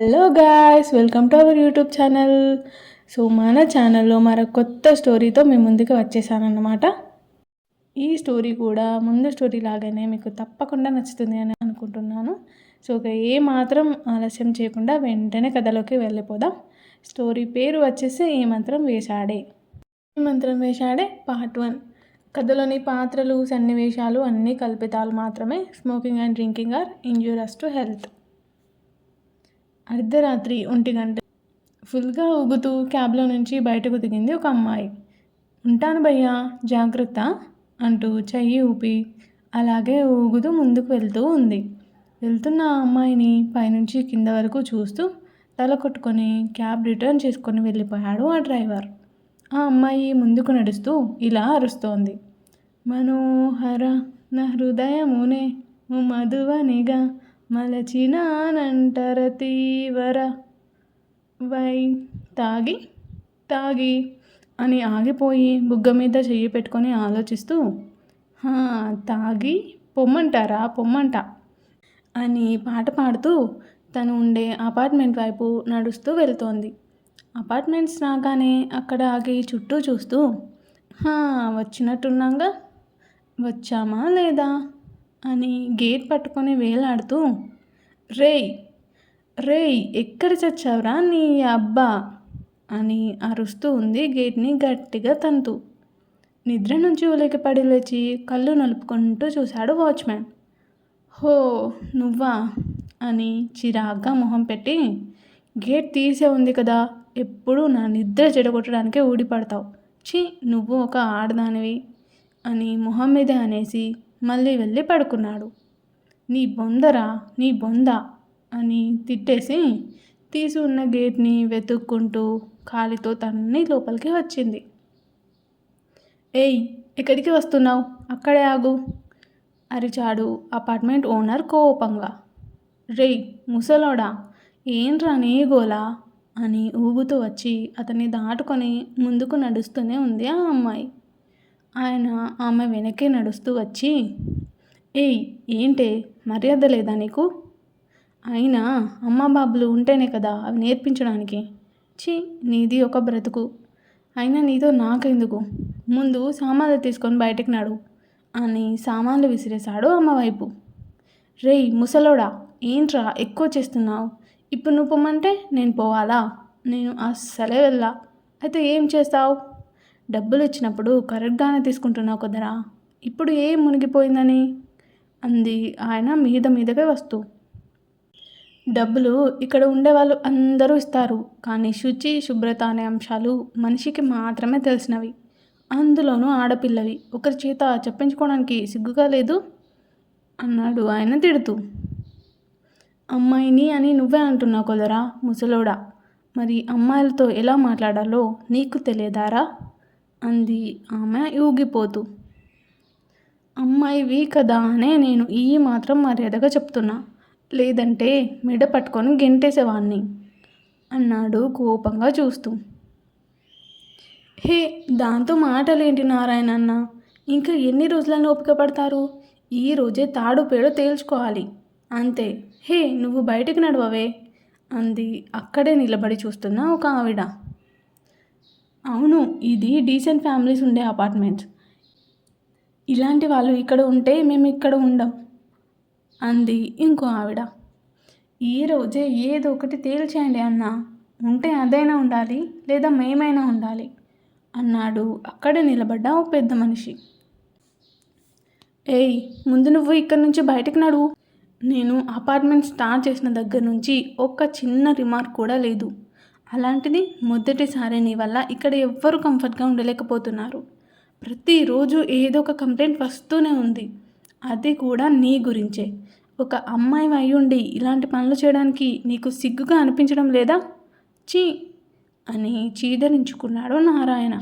Hello guys welcome to our YouTube channel so మన ఛానల్లో మరో కొత్త స్టోరీతో మేము ముందుకు వచ్చేసానన్నమాట ఈ స్టోరీ కూడా ముందు స్టోరీ లాగానే మీకు తప్పకుండా నచ్చుతుంది అని అనుకుంటున్నాను సో ఇక ఏ మాత్రం ఆలస్యం చేయకుండా వెంటనే కథలోకి వెళ్ళిపోదాం స్టోరీ పేరు వచ్చేసి ఈ మంత్రం వేశాడే ఈ మంత్రం వేశాడే పార్ట్ వన్ కథలోని పాత్రలు సన్నివేశాలు అన్నీ కల్పితాలు మాత్రమే smoking and drinking are injurious to health అర్ధరాత్రి ఒంటి గంట. ఫుల్గా ఊగుతూ క్యాబ్లో నుంచి బయటకు దిగింది ఒక అమ్మాయి. ఉంటాను భయ్యా జాగ్రత్త అంటూ చెయ్యి ఊపి అలాగే ఊగుతూ ముందుకు వెళ్తూ ఉంది. వెళ్తున్న ఆ అమ్మాయిని పైనుంచి కింద వరకు చూస్తూ తల కొట్టుకొని క్యాబ్ రిటర్న్ చేసుకొని వెళ్ళిపోయాడు ఆ డ్రైవర్. ఆ అమ్మాయి ముందుకు నడుస్తూ ఇలా అరుస్తోంది. మనోహర నా హృదయమునే మధువనిగా మలచినానంటర తీవర. వై తాగి తాగి అని ఆగిపోయి బుగ్గ మీద చెయ్యి పెట్టుకొని ఆలోచిస్తూ తాగి పొమ్మంటారా పొమ్మంట అని పాట పాడుతూ తను ఉండే అపార్ట్మెంట్ వైపు నడుస్తూ వెళ్తోంది. అపార్ట్మెంట్స్ రాగానే అక్కడ ఆగి చుట్టూ చూస్తూ వచ్చినట్టున్నాగా? వచ్చామా లేదా? అని గేట్ పట్టుకొని వేలాడుతూ రేయ్ రేయ్ ఎక్కడ చచ్చావురా నీ అబ్బా? అని అరుస్తూ ఉంది గేట్ని గట్టిగా తంతు. నిద్ర నుంచి ఉలికిపడి లేచి కళ్ళు నలుపుకుంటూ చూశాడు వాచ్మ్యాన్. హో నువ్వా? అని చిరాగ్గా మొహం పెట్టి గేట్ తీసే ఉంది కదా ఎప్పుడూ నా నిద్ర చెడగొట్టడానికే ఊడిపడతావు. ఛీ నువ్వు ఒక ఆడదానివి అని మొహం మీదే అనేసి మళ్ళీ వెళ్ళి పడుకున్నాడు. నీ బొందరా నీ బొంద అని తిట్టేసి తీసి ఉన్న గేట్ని వెతుక్కుంటూ కాలితో తన్ని లోపలికి వచ్చింది. ఏయ్ ఎక్కడికి వస్తున్నావు? అక్కడే ఆగు అరిచాడు అపార్ట్మెంట్ ఓనర్ కోపంగా. రేయ్ ముసలోడా ఏంట్రా నీ గోలా అని ఊగుతూ వచ్చి అతన్ని దాటుకొని ముందుకు నడుస్తూనే ఉంది ఆ అమ్మాయి. ఆయన ఆమె వెనకే నడుస్తూ వచ్చి ఏయ్ ఏంటే? మర్యాద లేదా నీకు? అయినా అమ్మ బాబులు ఉంటేనే కదా అవి నేర్పించడానికి. ఛీ నీది ఒక బ్రతుకు. అయినా నీతో నాకెందుకు? ముందు సామాన్లు తీసుకొని బయటకు నడు అని సామాన్లు విసిరేశాడు అమ్మ వైపు. రేయ్ ముసలోడా ఏంట్రా ఎక్కువ చేస్తున్నావు? ఇప్పుడు నువ్వు పొమ్మంటే నేను పోవాలా? నేను అస్సలే వెళ్ళా. అయితే ఏం చేస్తావు? డబ్బులు ఇచ్చినప్పుడు కరెక్ట్గానే తీసుకుంటున్నావు కదరా. ఇప్పుడు ఏం మునిగిపోయిందని? అంది ఆయన మీద మీదగా వస్తూ. డబ్బులు ఇక్కడ ఉండేవాళ్ళు అందరూ ఇస్తారు కానీ శుచి శుభ్రత అనే అంశాలు మనిషికి మాత్రమే తెలిసినవి. అందులోనూ ఆడపిల్లవి. ఒకరి చేత చెప్పించుకోవడానికి సిగ్గుగా లేదు? అన్నాడు ఆయన తిడుతూ. అమ్మాయిని అని నువ్వే అంటున్నావు కదరా ముసలోడా. మరి అమ్మాయిలతో ఎలా మాట్లాడాలో నీకు తెలియదారా? అంది ఆమె ఊగిపోతూ. అమ్మాయివి కదా అనే నేను ఈ మాత్రం మర్యాదగా చెప్తున్నా. లేదంటే మెడ పట్టుకొని గెంటేసేవాణ్ణి అన్నాడు కోపంగా చూస్తూ. హే దాంతో మాటలేంటి నారాయణ అన్న? ఇంకా ఎన్ని రోజులను ఓపిక పడతారు? ఈ రోజే తాడు పేడో తేల్చుకోవాలి. అంతే. హే నువ్వు బయటికి నడవవే అంది అక్కడే నిలబడి చూస్తున్న ఒక ఆవిడ. అవును ఇది డీసెంట్ ఫ్యామిలీస్ ఉండే అపార్ట్మెంట్స్ ఇలాంటి వాళ్ళు ఇక్కడ ఉంటే మేము ఇక్కడ ఉండం అంది ఇంకో ఆవిడ. ఈ రోజే ఏదో ఒకటి తేల్చేయండి అన్న ఉంటే అదైనా ఉండాలి లేదా మేమైనా ఉండాలి అన్నాడు అక్కడే నిలబడ్డ ఓ పెద్ద మనిషి. ఏయ్ ముందు నువ్వు ఇక్కడి నుంచి బయటకు నడువు నేను అపార్ట్మెంట్ స్టార్ట్ చేసిన దగ్గర నుంచి ఒక్క చిన్న రిమార్క్ కూడా లేదు. అలాంటిది మొదటిసారి నీ వల్ల ఇక్కడ ఎవ్వరూ కంఫర్ట్గా ఉండలేకపోతున్నారు. ప్రతిరోజు ఏదో ఒక కంప్లైంట్ వస్తూనే ఉంది. అది కూడా నీ గురించే. ఒక అమ్మాయి అయి ఉండి ఇలాంటి పనులు చేయడానికి నీకు సిగ్గుగా అనిపించడం లేదా? చీ అని చీదరించుకున్నాడు నారాయణ.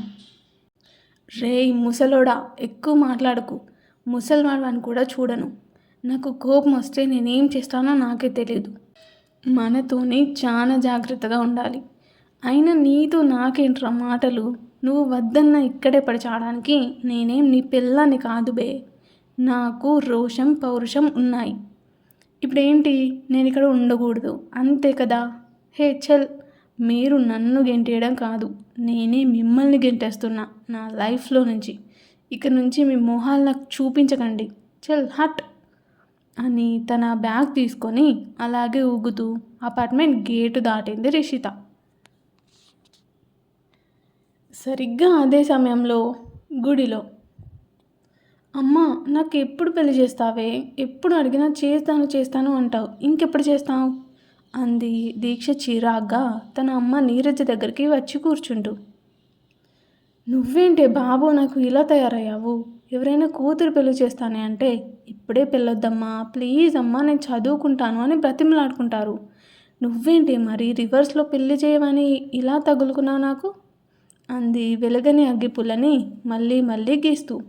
రేయ్ ముసలోడా ఎక్కువ మాట్లాడకు. ముసల్వాడు కూడా చూడను. నాకు కోపం వస్తే నేనేం చేస్తానో నాకే తెలియదు మనతోనే చాలా జాగ్రత్తగా ఉండాలి. అయినా నీతో నాకేంట్రా మాటలు? నువ్వు వద్దన్న ఇక్కడే పడిచాడానికి నేనేం నీ పిల్లని కాదు బే. నాకు రోషం పౌరుషం ఉన్నాయి. ఇప్పుడేంటి? నేను ఇక్కడ ఉండకూడదు. అంతే కదా? హే చల్. మీరు నన్ను గెంటేయడం కాదు. నేనే మిమ్మల్ని గెంటేస్తున్నా నా లైఫ్లో నుంచి. ఇక నుంచి మీ మొహాలు నాకు చూపించకండి. చల్ హట్! అని తన బ్యాగ్ తీసుకొని అలాగే ఊగుతూ అపార్ట్మెంట్ గేటు దాటింది రిషిత. సరిగ్గా అదే సమయంలో గుడిలో అమ్మా నాకు ఎప్పుడు పెళ్ళి చేస్తావే? ఎప్పుడు అడిగినా చేస్తాను చేస్తాను అంటావు. ఇంకెప్పుడు చేస్తావు? అంది దీక్ష చిరాగ్గా తన అమ్మ నీరజ దగ్గరికి వచ్చి కూర్చుంటూ. నువ్వేంటే బాబు నాకు ఇలా తయారయ్యావు? ఎవరైనా కూతురు పెళ్ళి చేస్తానే అంటే ఇప్పుడే పెళ్ళొద్దమ్మా ప్లీజ్ అమ్మా నేను చదువుకుంటాను అని బ్రతిమలాడుకుంటారు. నువ్వేంటి మరి రివర్స్లో పెళ్ళి చేయమని ఇలా తగులుకున్నావు నాకు? అంది వెలగని అగ్గిపుల్లని మళ్ళీ మళ్ళీ గీస్తూ.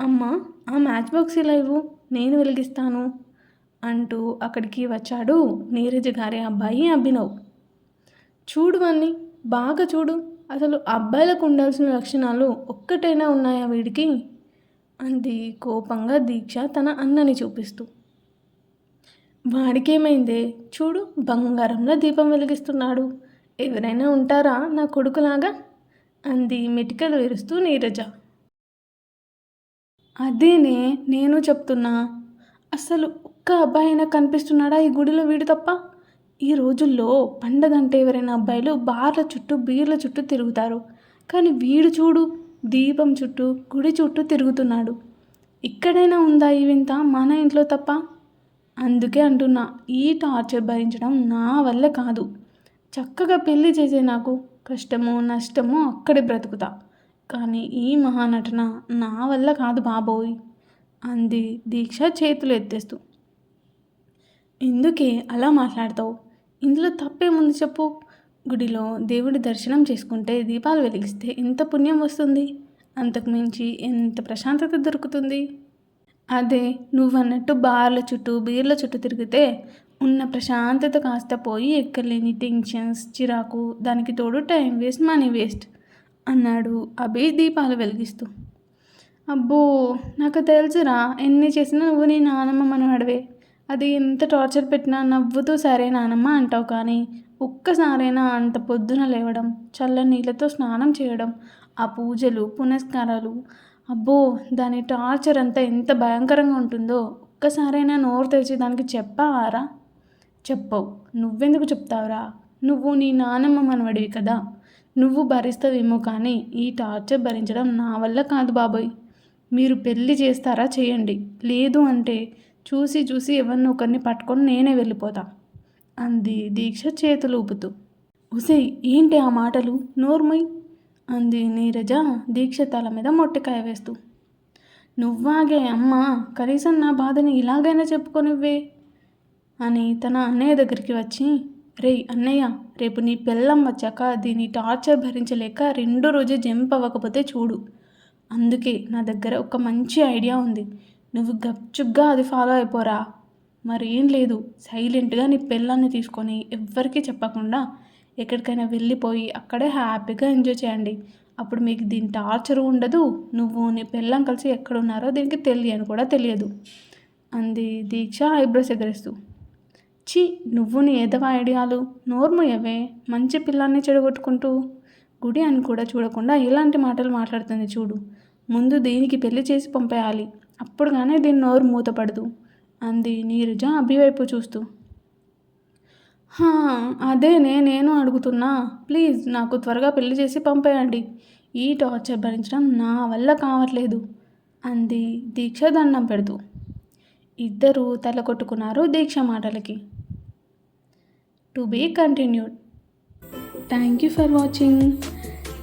అమ్మ ఆ మ్యాచ్ బాక్స్ ఇలా ఇవ్వు? నేను వెలిగిస్తాను అంటూ అక్కడికి వచ్చాడు నీరజ్ గారి అబ్బాయి అభినవ్. చూడు అన్ని బాగా చూడు. అసలు అబ్బాయిలకు ఉండాల్సిన లక్షణాలు ఒక్కటైనా ఉన్నాయా వీడికి? అంది కోపంగా దీక్ష తన అన్నని చూపిస్తూ. వాడికేమైందే? చూడు బంగారంలో దీపం వెలిగిస్తున్నాడు. ఎవరైనా ఉంటారా? నా కొడుకులాగా? అంది మెటికలు విరుస్తూ నీరజ. అదేనే నేను చెప్తున్నా. అసలు ఒక్క అబ్బాయి అయినా కనిపిస్తున్నాడా ఈ గుడిలో వీడు తప్ప? ఈ రోజుల్లో పండగంటే ఎవరైనా అబ్బాయిలు బార్ల చుట్టూ బీర్ల చుట్టూ తిరుగుతారు. కానీ వీడు చూడు దీపం చుట్టూ గుడి చుట్టూ తిరుగుతున్నాడు. ఇక్కడైనా ఉందా ఈ వింత? మన ఇంట్లో తప్ప? అందుకే అంటున్నా ఈ టార్చర్ భరించడం నా వల్ల కాదు. చక్కగా పెళ్ళి చేసే నాకు కష్టమో నష్టమో అక్కడే బ్రతుకుతా. కానీ ఈ మహానటన నా వల్ల కాదు బాబోయ్ అంది దీక్ష చేతులు ఎత్తేస్తూ. ఎందుకే అలా మాట్లాడతావు? ఇందులో తప్పేముంది చెప్పు. గుడిలో దేవుడి దర్శనం చేసుకుంటే దీపాలు వెలిగిస్తే ఎంత పుణ్యం వస్తుంది? అంతకు మించి ఎంత ప్రశాంతత దొరుకుతుంది? అదే నువ్వన్నట్టు బార్ల చుట్టూ బీర్ల చుట్టూ తిరిగితే ఉన్న ప్రశాంతత కాస్త పోయి ఎక్కర్లేని టెన్షన్స్ చిరాకు దానికి తోడు టైం వేస్ట్ మనీ వేస్ట్ అన్నాడు అభి దీపాలు వెలిగిస్తూ. అబ్బో నాకు తెలుసురా ఎన్ని చేసినా నువ్వు నీ నానమ్మ మనవాడివే. అది ఎంత టార్చర్ పెట్టినా నవ్వుతూ సరే నానమ్మ అంటావు కానీ ఒక్కసారైనా అంత పొద్దున లేవడం చల్ల నీళ్ళతో స్నానం చేయడం ఆ పూజలు పునస్కారాలు అబ్బో దాని టార్చర్ అంతా ఎంత భయంకరంగా ఉంటుందో. ఒక్కసారైనా నోరు తెరిచి దానికి చెప్పావారా? చెప్పవు. నువ్వెందుకు చెప్తావురా? నువ్వు నీ నానమ్మ మనవడివి కదా. నువ్వు భరిస్తావేమో కానీ ఈ టార్చర్ భరించడం నా వల్ల కాదు బాబోయ్. మీరు పెళ్ళి చేస్తారా చేయండి. లేదు అంటే చూసి చూసి ఎవరిని ఒకరిని పట్టుకొని నేనే వెళ్ళిపోతా. అంది దీక్ష చేతులు ఊపుతూ. ఉసే ఏంటి ఆ మాటలు? నోర్మయ్ అంది నీరజ దీక్ష తల మీద మొట్టకాయ వేస్తూ. నువ్వాగే అమ్మా కనీసం నా బాధని ఇలాగైనా చెప్పుకొనివ్వే. అని తన అన్నయ్య దగ్గరికి వచ్చి రే అన్నయ్య రేపు నీ పెళ్ళం వచ్చాక దీని టార్చర్ భరించలేక రెండో రోజే జంప్ అవ్వకపోతే చూడు. అందుకే నా దగ్గర ఒక మంచి ఐడియా ఉంది. నువ్వు గప్చుగ్గా అది ఫాలో అయిపోరా. మరేం లేదు సైలెంట్గా నీ పిల్లల్ని తీసుకొని ఎవ్వరికీ చెప్పకుండా ఎక్కడికైనా వెళ్ళిపోయి అక్కడే హ్యాపీగా ఎంజాయ్ చేయండి. అప్పుడు మీకు దీని టార్చర్ ఉండదు నువ్వు నీ పిల్లం కలిసి ఎక్కడున్నారో దీనికి తెలియని కూడా తెలియదు. అంది దీక్ష ఐబ్రోస్ ఎగరేస్తూ. చి నువ్వు నీ ఐడియాలు? ఐడియాలు నోర్మయ్యవే మంచి పిల్లాన్ని చెడగొట్టుకుంటూ. గుడి అని కూడా చూడకుండా ఇలాంటి మాటలు మాట్లాడుతుంది చూడు. ముందు దీనికి పెళ్ళి చేసి పంపేయాలి. అప్పుడు కానీ దీని నోరు మూతపడదు అంది నీరుజ అభివైపు చూస్తూ. అదేనే నేను అడుగుతున్నా. ప్లీజ్ నాకు త్వరగా పెళ్ళి చేసి పంపేయండి. ఈ టార్చర్ భరించడం నా వల్ల కావట్లేదు అంది దీక్ష దండం పెడుతూ. ఇద్దరూ తల కొట్టుకున్నారు దీక్ష మాటలకి. To be continued. Thank you for watching.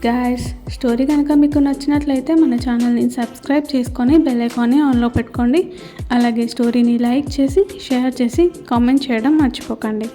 Guys story కనుక మీకు నచ్చినట్లయితే మన ఛానల్ని సబ్స్క్రైబ్ చేసుకొని బెల్ ఐకాన్ని ఆన్లో పెట్టుకోండి. అలాగే స్టోరీని లైక్ చేసి షేర్ చేసి కామెంట్ చేయడం మర్చిపోకండి.